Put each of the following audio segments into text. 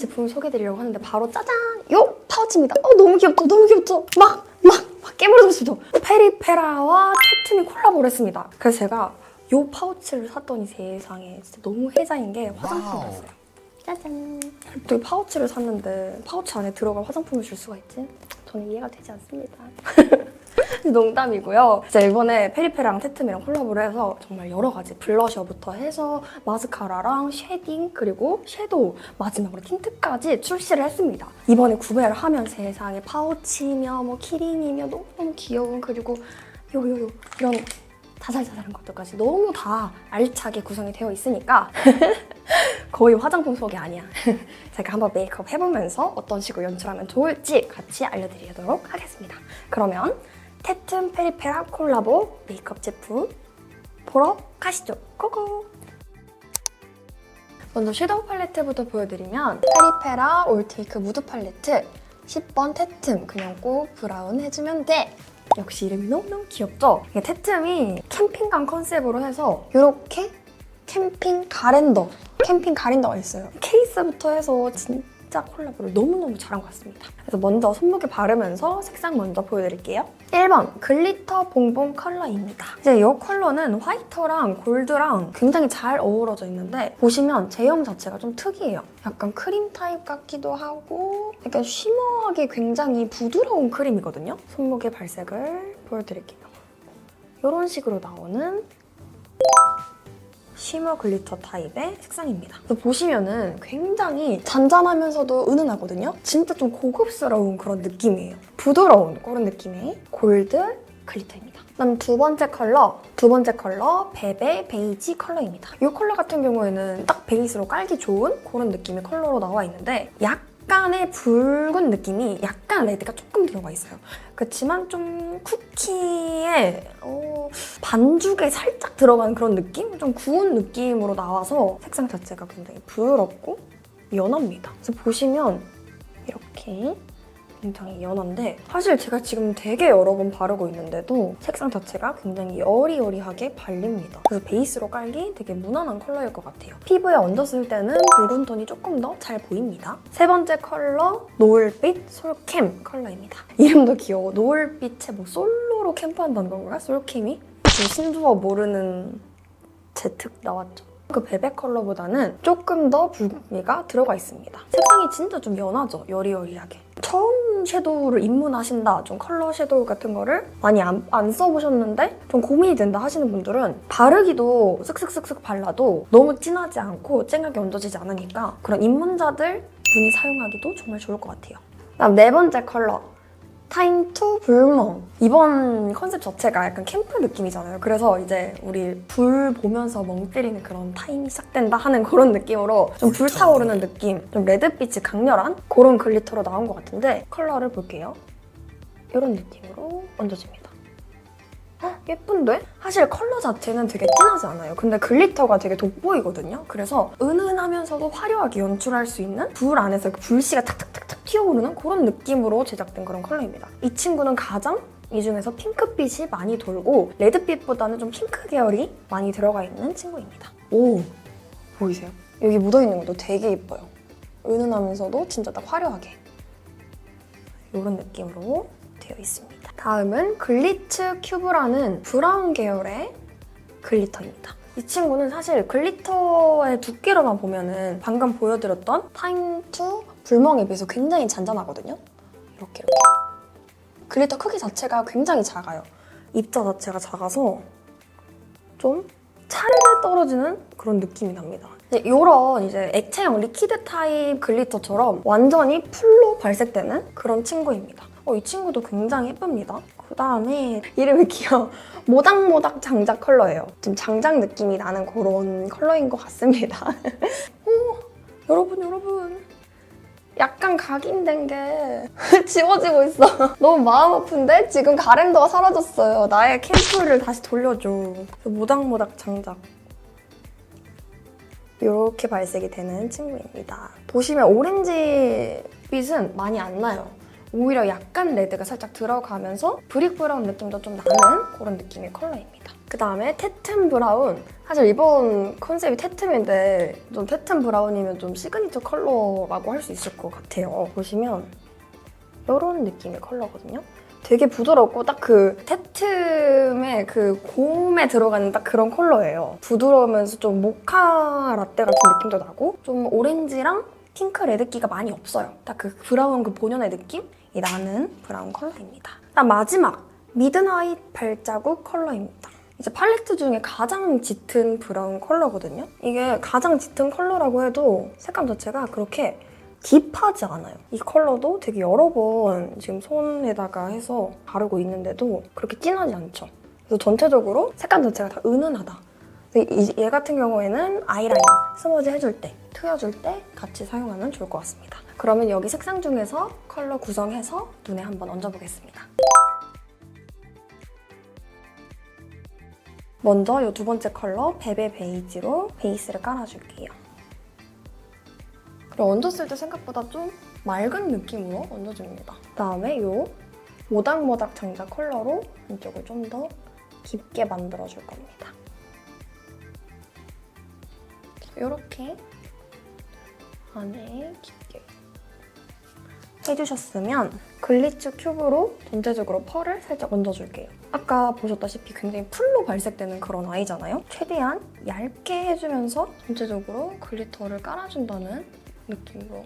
제품을 소개해드리려고 하는데 바로 짜잔! 요 파우치입니다. 어 너무 귀엽죠? 너무 귀엽죠? 막! 막! 막 깨물어주고 싶죠? 페리페라와 테트미 콜라보를 했습니다. 그래서 제가 요 파우치를 샀더니 세상에 진짜 너무 혜자인 게 화장품이었어요. 짜잔! 또이 파우치를 샀는데 파우치 안에 들어갈 화장품을 줄 수가 있지? 저는 이해가 되지 않습니다. 농담이고요. 진짜 이번에 페리페랑 테트미랑 콜라보를 해서 정말 여러 가지 블러셔부터 해서 마스카라랑 쉐딩 그리고 섀도우 마지막으로 틴트까지 출시를 했습니다. 이번에 구매를 하면 세상에 파우치며 뭐 키링이며 너무너무 귀여운 그리고 요요요 이런 자잘자잘한 것들까지 너무 다 알차게 구성이 되어 있으니까 거의 화장품 소개 아니야. 제가 한번 메이크업 해보면서 어떤 식으로 연출하면 좋을지 같이 알려드리도록 하겠습니다. 그러면 테튼 페리페라 콜라보 메이크업 제품 보러 가시죠. 고고! 먼저 섀도우 팔레트부터 보여드리면 페리페라 올테이크 무드 팔레트 10번 테튼 그냥 꼭 브라운 해주면 돼. 역시 이름이 너무너무 귀엽죠? 이게 테트미 캠핑감 컨셉으로 해서 이렇게 캠핑 가랜더 캠핑 가랜더가 있어요. 케이스부터 해서 진짜 콜라보를 너무너무 잘한 것 같습니다. 그래서 먼저 손목에 바르면서 색상 먼저 보여드릴게요. 1번 글리터 봉봉 컬러입니다. 이제 이 컬러는 화이터랑 골드랑 굉장히 잘 어우러져 있는데 보시면 제형 자체가 좀 특이해요. 약간 크림 타입 같기도 하고 약간 쉬머하게 굉장히 부드러운 크림이거든요. 손목에 발색을 보여드릴게요. 이런 식으로 나오는 쉬머 글리터 타입의 색상입니다. 보시면은 굉장히 잔잔하면서도 은은하거든요. 진짜 좀 고급스러운 그런 느낌이에요. 부드러운 그런 느낌의 골드 글리터입니다. 그다음 두 번째 컬러, 두 번째 컬러 베베 베이지 컬러입니다. 이 컬러 같은 경우에는 딱 베이스로 깔기 좋은 그런 느낌의 컬러로 나와 있는데 약 간의 붉은 느낌이 약간 레드가 조금 들어가 있어요. 그렇지만 좀 쿠키에 어, 반죽에 살짝 들어간 그런 느낌? 좀 구운 느낌으로 나와서 색상 자체가 굉장히 부드럽고 연합니다. 그래서 보시면 이렇게 굉장히 연한데 사실 제가 지금 되게 여러 번 바르고 있는데도 색상 자체가 굉장히 여리여리하게 발립니다. 그래서 베이스로 깔기 되게 무난한 컬러일 것 같아요. 피부에 얹었을 때는 붉은 톤이 조금 더 잘 보입니다. 세 번째 컬러 노을빛 솔캠 컬러입니다. 이름도 귀여워. 노을빛에 뭐 솔로로 캠프한다는 건가? 솔캠이? 신조어 모르는 제특 나왔죠. 그 베베 컬러보다는 조금 더 붉기가 들어가 있습니다. 색상이 진짜 좀 연하죠? 여리여리하게. 처음 섀도우를 입문하신다, 좀 컬러 섀도우 같은 거를 많이 안, 안 써보셨는데 좀 고민이 된다 하시는 분들은 바르기도 쓱쓱쓱쓱 발라도 너무 진하지 않고 쨍하게 얹어지지 않으니까 그런 입문자들 분이 사용하기도 정말 좋을 것 같아요. 다음 네 번째 컬러. 타임 투 불멍. 이번 컨셉 자체가 약간 캠프 느낌이잖아요. 그래서 이제 우리 불 보면서 멍 때리는 그런 타임이 시작된다 하는 그런 느낌으로 좀 불타오르는 느낌, 좀 레드빛이 강렬한 그런 글리터로 나온 것 같은데 컬러를 볼게요. 이런 느낌으로 얹어집니다. 헉, 예쁜데? 사실 컬러 자체는 되게 진하지 않아요. 근데 글리터가 되게 돋보이거든요. 그래서 은은하면서도 화려하게 연출할 수 있는 불 안에서 그 불씨가 탁탁탁탁 튀어오르는 그런 느낌으로 제작된 그런 컬러입니다. 이 친구는 가장 이 중에서 핑크빛이 많이 돌고 레드빛보다는 좀 핑크 계열이 많이 들어가 있는 친구입니다. 오! 보이세요? 여기 묻어있는 것도 되게 예뻐요. 은은하면서도 진짜 딱 화려하게 이런 느낌으로 되어 있습니다. 다음은 글리츠 큐브라는 브라운 계열의 글리터입니다. 이 친구는 사실 글리터의 두께로만 보면은 방금 보여드렸던 타임 투 불멍에 비해서 굉장히 잔잔하거든요. 이렇게 이렇게. 글리터 크기 자체가 굉장히 작아요. 입자 자체가 작아서 좀 차르르 떨어지는 그런 느낌이 납니다. 이런 이제 액체형 리퀴드 타입 글리터처럼 완전히 풀로 발색되는 그런 친구입니다. 어, 이 친구도 굉장히 예쁩니다. 그 다음에 이름이 귀여워. 모닥모닥 장작 컬러예요. 좀 장작 느낌이 나는 그런 컬러인 것 같습니다. 오, 여러분 여러분. 약간 각인된 게 지워지고 있어. 너무 마음 아픈데? 지금 가랜더가 사라졌어요. 나의 캠프를 다시 돌려줘. 그 모닥모닥 장작. 이렇게 발색이 되는 친구입니다. 보시면 오렌지 빛은 많이 안 나요. 오히려 약간 레드가 살짝 들어가면서 브릭 브라운 느낌도 좀 나는 그런 느낌의 컬러입니다. 그 다음에 테튼 브라운. 사실 이번 컨셉이 테튼인데 좀 테튼 브라운이면 좀 시그니처 컬러라고 할 수 있을 것 같아요. 보시면 이런 느낌의 컬러거든요. 되게 부드럽고 딱 그 테트의 그 곰에 들어가는 딱 그런 컬러예요. 부드러우면서 좀 모카 라떼 같은 느낌도 나고 좀 오렌지랑 핑크 레드기가 많이 없어요. 딱 그 브라운 그 본연의 느낌이 나는 브라운 컬러입니다. 마지막 미드나잇 발자국 컬러입니다. 이제 팔레트 중에 가장 짙은 브라운 컬러거든요. 이게 가장 짙은 컬러라고 해도 색감 자체가 그렇게 딥하지 않아요. 이 컬러도 되게 여러 번 지금 손에다가 해서 바르고 있는데도 그렇게 진하지 않죠. 그래서 전체적으로 색감 자체가 다 은은하다. 얘 같은 경우에는 아이라인 스머지 해줄 때, 트여줄 때 같이 사용하면 좋을 것 같습니다. 그러면 여기 색상 중에서 컬러 구성해서 눈에 한번 얹어보겠습니다. 먼저 이 두 번째 컬러 베베 베이지로 베이스를 깔아줄게요. 그리고 얹었을 때 생각보다 좀 맑은 느낌으로 얹어줍니다. 그다음에 이 모닥모닥 장자 컬러로 한쪽을 좀 더 깊게 만들어줄 겁니다. 이렇게 안에 깊게 해주셨으면 글리츠 큐브로 전체적으로 펄을 살짝 얹어줄게요. 아까 보셨다시피 굉장히 풀로 발색되는 그런 아이잖아요. 최대한 얇게 해주면서 전체적으로 글리터를 깔아준다는 느낌으로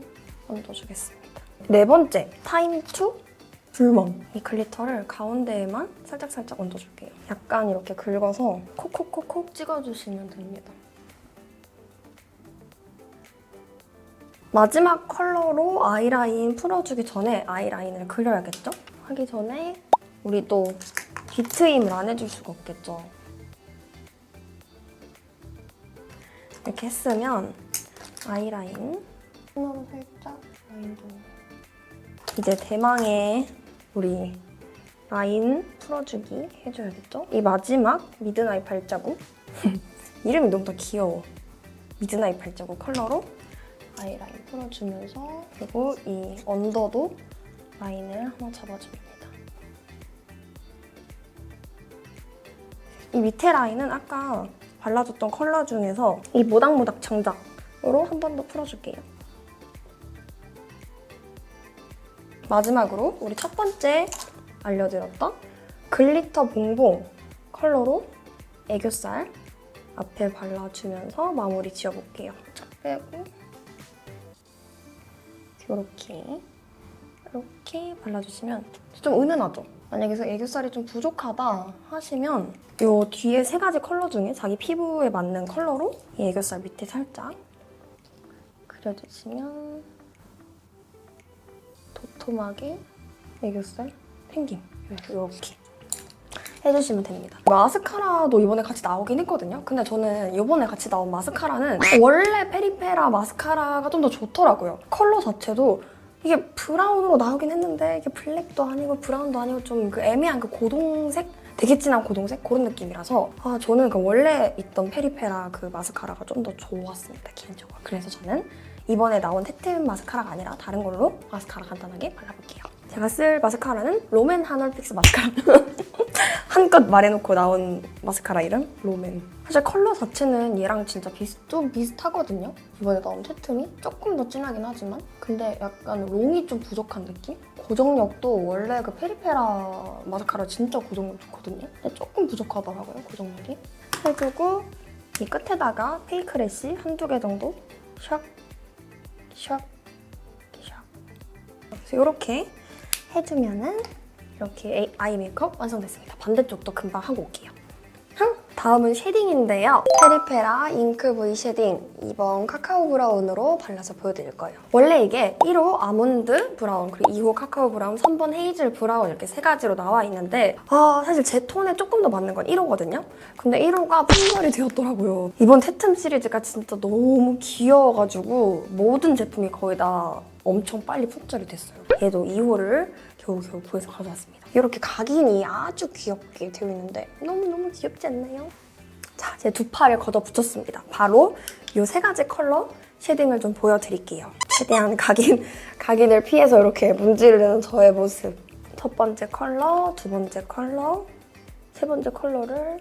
얹어주겠습니다. 네 번째, 타임 투 불멍. 이 글리터를 가운데에만 살짝살짝 얹어줄게요. 약간 이렇게 긁어서 콕콕콕콕 찍어주시면 됩니다. 마지막 컬러로 아이라인 풀어주기 전에 아이라인을 그려야겠죠? 하기 전에 우리 또 뒤트임을 안 해줄 수가 없겠죠. 이렇게 했으면 아이라인 손으로 살짝 라인 좀 이제 대망의 우리 라인 풀어주기 해줘야겠죠? 이 마지막 미드나잇 발자국 이름이 너무 더 귀여워 미드나잇 발자국 컬러로 아이라인 풀어주면서 그리고 이 언더도 라인을 하나 잡아줍니다. 이 밑에 라인은 아까 발라줬던 컬러 중에서 이 모닥모닥 장작으로 한 번 더 풀어줄게요. 마지막으로 우리 첫 번째 알려드렸던 글리터 봉봉 컬러로 애교살 앞에 발라주면서 마무리 지어볼게요. 자, 빼고 이렇게 이렇게 발라주시면 좀 은은하죠? 만약에 서 애교살이 좀 부족하다 하시면 이 뒤에 세 가지 컬러 중에 자기 피부에 맞는 컬러로 이 애교살 밑에 살짝 그려주시면 도톰하게 애교살 펭귄 이렇게 해주시면 됩니다. 마스카라도 이번에 같이 나오긴 했거든요. 근데 저는 이번에 같이 나온 마스카라는 원래 페리페라 마스카라가 좀 더 좋더라고요. 컬러 자체도 이게 브라운으로 나오긴 했는데 이게 블랙도 아니고 브라운도 아니고 좀 그 애매한 그 고동색? 되게 진한 고동색? 그런 느낌이라서 아 저는 그 원래 있던 페리페라 그 마스카라가 좀 더 좋았습니다. 개인적으로. 그래서 저는 이번에 나온 테튼 마스카라가 아니라 다른 걸로 마스카라 간단하게 발라볼게요. 제가 쓸 마스카라는 롬앤 하널픽스 마스카라. 한껏 말해놓고 나온 마스카라 이름 롬앤. 사실 컬러 자체는 얘랑 진짜 비슷, 좀 비슷하거든요. 이번에 나온 테튼이 조금 더 진하긴 하지만 근데 약간 롱이 좀 부족한 느낌? 고정력도 원래 그 페리페라 마스카라 진짜 고정력 좋거든요. 근데 조금 부족하더라고요, 고정력이. 해주고 이 끝에다가 페이크 래쉬 한두 개 정도 샥, 샥, 샥. 그래서 이렇게 해주면은 이렇게 아이 메이크업 완성됐습니다. 반대쪽도 금방 하고 올게요. 흥! 다음은 쉐딩인데요. 페리페라 잉크 V 쉐딩 2번 카카오 브라운으로 발라서 보여드릴 거예요. 원래 이게 1호 아몬드 브라운, 그리고 2호 카카오 브라운, 3번 헤이즐 브라운 이렇게 세 가지로 나와 있는데 아 사실 제 톤에 조금 더 맞는 건 1호거든요. 근데 1호가 품절이 되었더라고요. 이번 테튼 시리즈가 진짜 너무 귀여워가지고 모든 제품이 거의 다 엄청 빨리 품절이 됐어요. 얘도 2호를 겨우겨우 구해서 가져왔습니다. 이렇게 각인이 아주 귀엽게 되어 있는데 너무너무 귀엽지 않나요? 자, 제 두 팔을 걷어 붙였습니다. 바로 이 세 가지 컬러 쉐딩을 좀 보여드릴게요. 최대한 각인, 각인을 피해서 이렇게 문지르는 저의 모습. 첫 번째 컬러, 두 번째 컬러, 세 번째 컬러를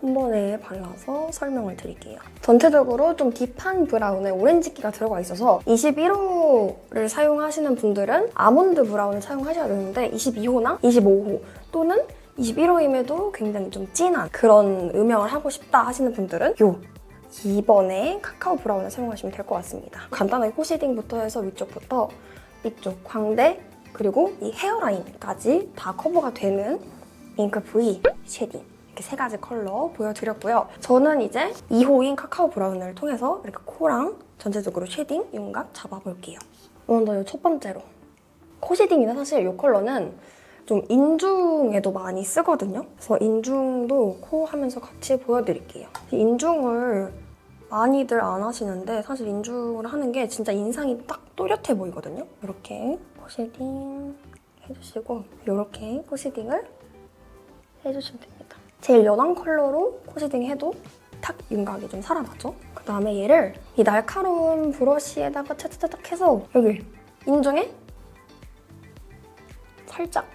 한 번에 발라서 설명을 드릴게요. 전체적으로 좀 딥한 브라운에 오렌지기가 들어가 있어서 21호를 사용하시는 분들은 아몬드 브라운을 사용하셔야 되는데 22호나 25호 또는 21호임에도 굉장히 좀 진한 그런 음영을 하고 싶다 하시는 분들은 요 2번의 카카오 브라운을 사용하시면 될 것 같습니다. 간단하게 코 쉐딩부터 해서 위쪽부터 이쪽 광대 그리고 이 헤어라인까지 다 커버가 되는 잉크 V 쉐딩 이렇게 세 가지 컬러 보여드렸고요. 저는 이제 2호인 카카오 브라운을 통해서 이렇게 코랑 전체적으로 쉐딩 윤곽 잡아볼게요. 먼저 첫 번째로 코 쉐딩이나 사실 이 컬러는 좀 인중에도 많이 쓰거든요. 그래서 인중도 코 하면서 같이 보여드릴게요. 이 인중을 많이들 안 하시는데 사실 인중을 하는 게 진짜 인상이 딱 또렷해 보이거든요. 이렇게 코 쉐딩 해주시고 이렇게 코 쉐딩을 해주시면 됩니다. 제일 연한 컬러로 코 쉐딩 해도 탁 윤곽이 좀 살아나죠? 그 다음에 얘를 이 날카로운 브러쉬에다가 차차차착 해서 여기 인중에 살짝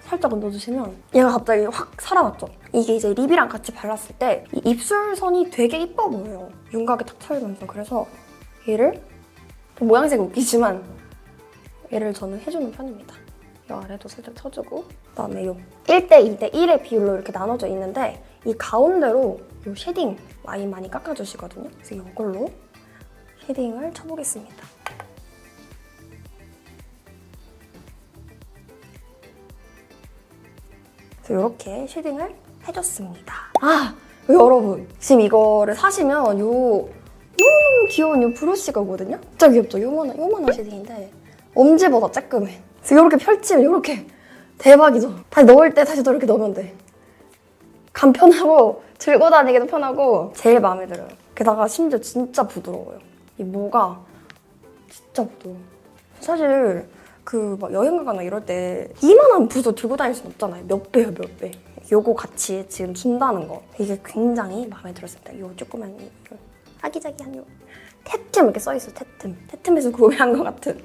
살짝 얹어주시면 얘가 갑자기 확 살아났죠? 이게 이제 립이랑 같이 발랐을 때 이 입술선이 되게 이뻐 보여요. 윤곽이 탁 차면서 그래서 얘를 좀 모양새가 웃기지만 얘를 저는 해주는 편입니다. 이 아래도 살짝 쳐주고 그다음에 요 1대 2대 1의 비율로 이렇게 나눠져 있는데 이 가운데로 요 쉐딩 라인 많이 깎아주시거든요. 그래서 이걸로 쉐딩을 쳐보겠습니다. 그래서 이렇게 쉐딩을 해줬습니다. 아 여러분 지금 이거를 사시면 요 너무너무 귀여운 요 브러쉬가거든요? 진짜 귀엽죠? 요만한 요만한 쉐딩인데 엄지보다 쬐끔해. 그래서 이렇게 펼치면 이렇게 대박이죠? 다시 넣을 때 다시 또 이렇게 넣으면 돼. 간 편하고 들고 다니기도 편하고 제일 마음에 들어요. 게다가 심지어 진짜 부드러워요. 이 모가 진짜 부드러워. 사실 그 막 여행 가거나 이럴 때 이만한 붓을 들고 다닐 순 없잖아요. 몇 배요, 몇 배. 요거 같이 지금 준다는 거. 이게 굉장히 마음에 들었습니다. 요 조그만 이요 아기자기한 요 태틈 이렇게 써있어, 태틈. 태틈에서 구매한 것 같은.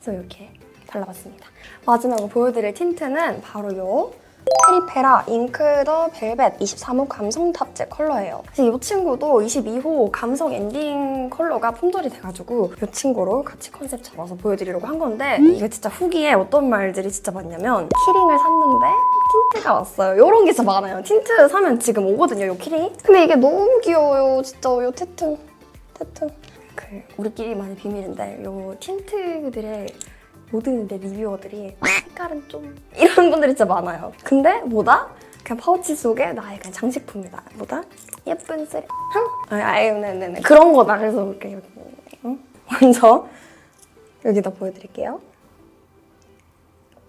그래서 이렇게 발라봤습니다. 마지막으로 보여드릴 틴트는 바로 요 페리페라 잉크 더 벨벳 23호 감성 탑재 컬러예요. 이 친구도 22호 감성 엔딩 컬러가 품절이 돼가지고 이 친구로 같이 컨셉 잡아서 보여드리려고 한 건데 이게 진짜 후기에 어떤 말들이 진짜 많냐면 키링을 샀는데 틴트가 왔어요. 이런 게 진짜 많아요. 틴트 사면 지금 오거든요, 이 키링. 근데 이게 너무 귀여워요, 진짜 요 테튼, 테튼. 그 우리끼리만의 비밀인데 요 틴트들의 모든 내 리뷰어들이 색깔은 좀 이런 분들이 진짜 많아요. 근데 뭐다? 그냥 파우치 속에 나의 그냥 장식품이다. 뭐다? 예쁜 쓰레. 아, 아유, 네네네. 그런 거다. 그래서 이렇게 이렇게, 응? 먼저 여기다 보여드릴게요.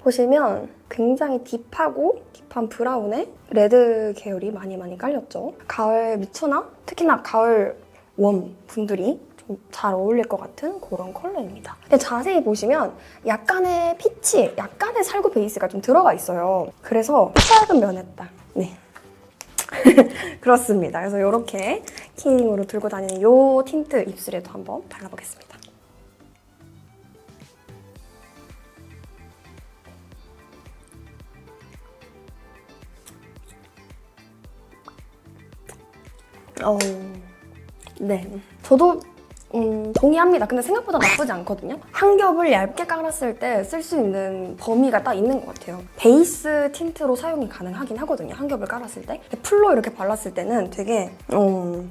보시면 굉장히 딥하고 딥한 브라운에 레드 계열이 많이 많이 깔렸죠. 가을 미초나 특히나 가을 웜 분들이 좀 잘 어울릴 것 같은 그런 컬러입니다. 근데 자세히 보시면 약간의 피치, 약간의 살구 베이스가 좀 들어가 있어요. 그래서 최악은 면했다. 네. 그렇습니다. 그래서 이렇게 키링으로 들고 다니는 이 틴트 입술에도 한번 발라보겠습니다. 어, 네. 저도 음, 동의합니다. 근데 생각보다 나쁘지 않거든요. 한 겹을 얇게 깔았을 때 쓸 수 있는 범위가 딱 있는 것 같아요. 베이스 틴트로 사용이 가능하긴 하거든요. 한 겹을 깔았을 때. 풀로 이렇게 발랐을 때는 되게 어,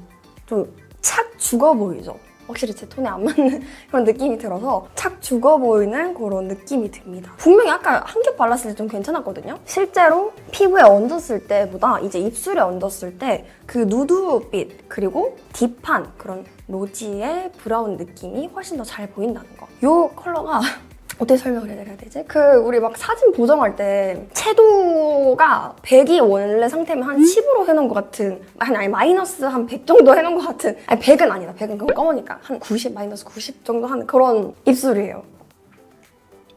좀착 죽어 보이죠. 확실히 제 톤에 안 맞는 그런 느낌이 들어서 착 죽어 보이는 그런 느낌이 듭니다. 분명히 아까 한 겹 발랐을 때 좀 괜찮았거든요. 실제로 피부에 얹었을 때보다 이제 입술에 얹었을 때 그 누드빛 그리고 딥한 그런 로지의 브라운 느낌이 훨씬 더 잘 보인다는 거. 이 컬러가 어떻게 설명을 해드려야 되지? 그 우리 막 사진 보정할 때 채도가 100이 원래 상태면 한 10으로 해놓은 것 같은 아니 아니 마이너스 한 100 정도 해놓은 것 같은. 아니 100은 아니다. 100은 그건 검으니까 한 90 마이너스 90 정도 하는 그런 입술이에요.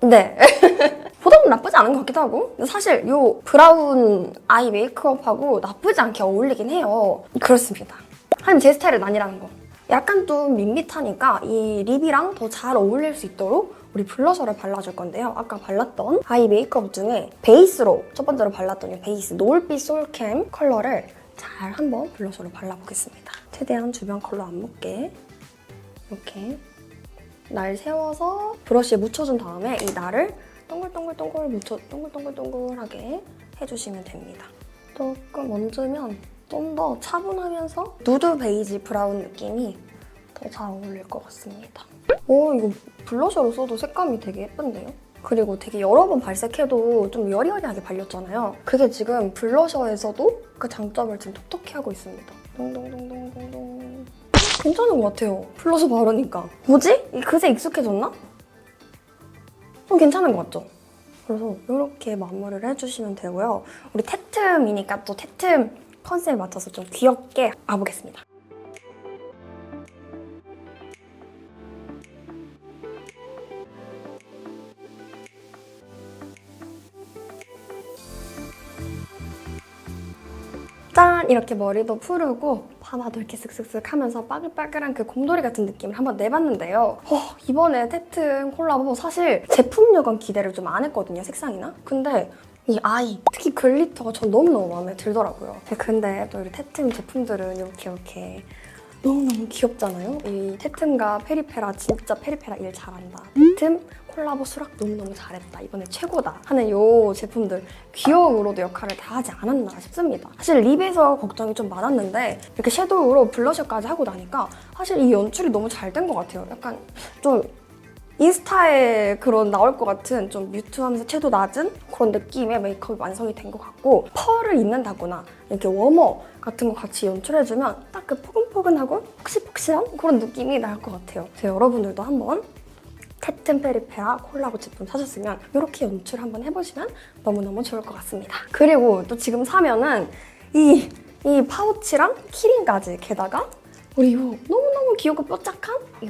네. 보다는 나쁘지 않은 것 같기도 하고. 근데 사실 이 브라운 아이 메이크업하고 나쁘지 않게 어울리긴 해요. 그렇습니다. 하지만 제 스타일은 아니라는 거 약간 좀 밋밋하니까 이 립이랑 더 잘 어울릴 수 있도록 우리 블러셔를 발라줄 건데요. 아까 발랐던 아이 메이크업 중에 베이스로 첫 번째로 발랐던 이 베이스 노을빛 솔캠 컬러를 잘 한번 블러셔로 발라보겠습니다. 최대한 주변 컬러 안 묻게 이렇게 날 세워서 브러쉬에 묻혀준 다음에 이 날을 동글동글동글 묻혀 동글동글동글하게 해주시면 됩니다. 조금 얹으면 좀 더 차분하면서 누드 베이지 브라운 느낌이 더 잘 어울릴 것 같습니다. 오 이거 블러셔로 써도 색감이 되게 예쁜데요? 그리고 되게 여러 번 발색해도 좀 여리여리하게 발렸잖아요. 그게 지금 블러셔에서도 그 장점을 지금 톡톡히 하고 있습니다. 동동동동동동. 괜찮은 것 같아요. 블러셔 바르니까. 뭐지? 이 그새 익숙해졌나? 좀 괜찮은 것 같죠? 그래서 이렇게 마무리를 해주시면 되고요. 우리 테트이니까 또 테트 컨셉에 맞춰서 좀 귀엽게 와보겠습니다. 짠! 이렇게 머리도 푸르고 파마도 이렇게 쓱쓱쓱 하면서 빠글빠글한 그 곰돌이 같은 느낌을 한번 내봤는데요. 어, 이번에 테튼 콜라보 사실 제품력은 기대를 좀 안 했거든요, 색상이나. 근데 이 아이, 특히 글리터가 전 너무너무 마음에 들더라고요. 근데 또 우리 테튼 제품들은 이렇게 이렇게 너무너무 귀엽잖아요? 이 테튼과 페리페라 진짜 페리페라 일 잘한다. 테튼 콜라보 수락 너무너무 잘했다. 이번에 최고다. 하는 이 제품들 귀여움으로도 역할을 다 하지 않았나 싶습니다. 사실 립에서 걱정이 좀 많았는데 이렇게 섀도우로 블러셔까지 하고 나니까 사실 이 연출이 너무 잘 된 것 같아요. 약간 좀 인스타에 그런 나올 것 같은 좀 뮤트하면서 채도 낮은 그런 느낌의 메이크업이 완성이 된 것 같고 펄을 입는다거나 이렇게 워머 같은 거 같이 연출해주면 딱 그 포근포근하고 푹신푹신한 그런 느낌이 날 것 같아요. 그래서 여러분들도 한번 테튼 페리페라 콜라보 제품 사셨으면 이렇게 연출 한번 해보시면 너무너무 좋을 것 같습니다. 그리고 또 지금 사면은 이, 이 파우치랑 키링까지 게다가 우리 이 너무너무 귀엽고 뾰족한 이.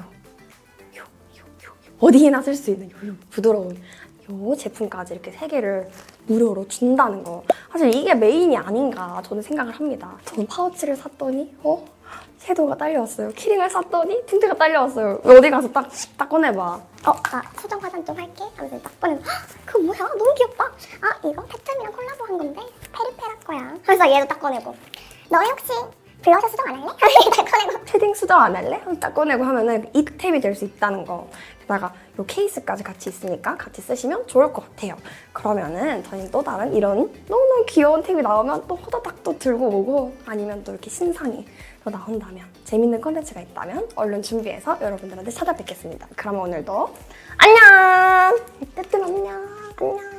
어디에나 쓸 수 있는 요, 요 부드러운 요 제품까지 이렇게 세 개를 무료로 준다는 거 사실 이게 메인이 아닌가 저는 생각을 합니다. 저는 파우치를 샀더니 어? 섀도우가 딸려왔어요. 키링을 샀더니 틴트가 딸려왔어요. 어디 가서 딱, 딱 꺼내봐. 어, 아, 수정 화장 좀 할게. 하면서 딱 꺼내서 헉, 그거 뭐야? 너무 귀엽다. 아, 이거 페트이랑 콜라보 한 건데 페리페라 거야. 그래서 얘도 딱 꺼내고 너네 혹시 블러셔 수정 안 할래? 딱 꺼내고 쉐딩 수정 안 할래? 딱 꺼내고 하면은 이템이 될 수 있다는 거. 게다가 이 케이스까지 같이 있으니까 같이 쓰시면 좋을 것 같아요. 그러면은 저희는 또 다른 이런 너무너무 귀여운 템이 나오면 또 호다닥 또 들고 오고 아니면 또 이렇게 신상이 또 나온다면 재밌는 컨텐츠가 있다면 얼른 준비해서 여러분들한테 찾아뵙겠습니다. 그럼 오늘도 안녕! 뜨뜻 안녕! 안녕!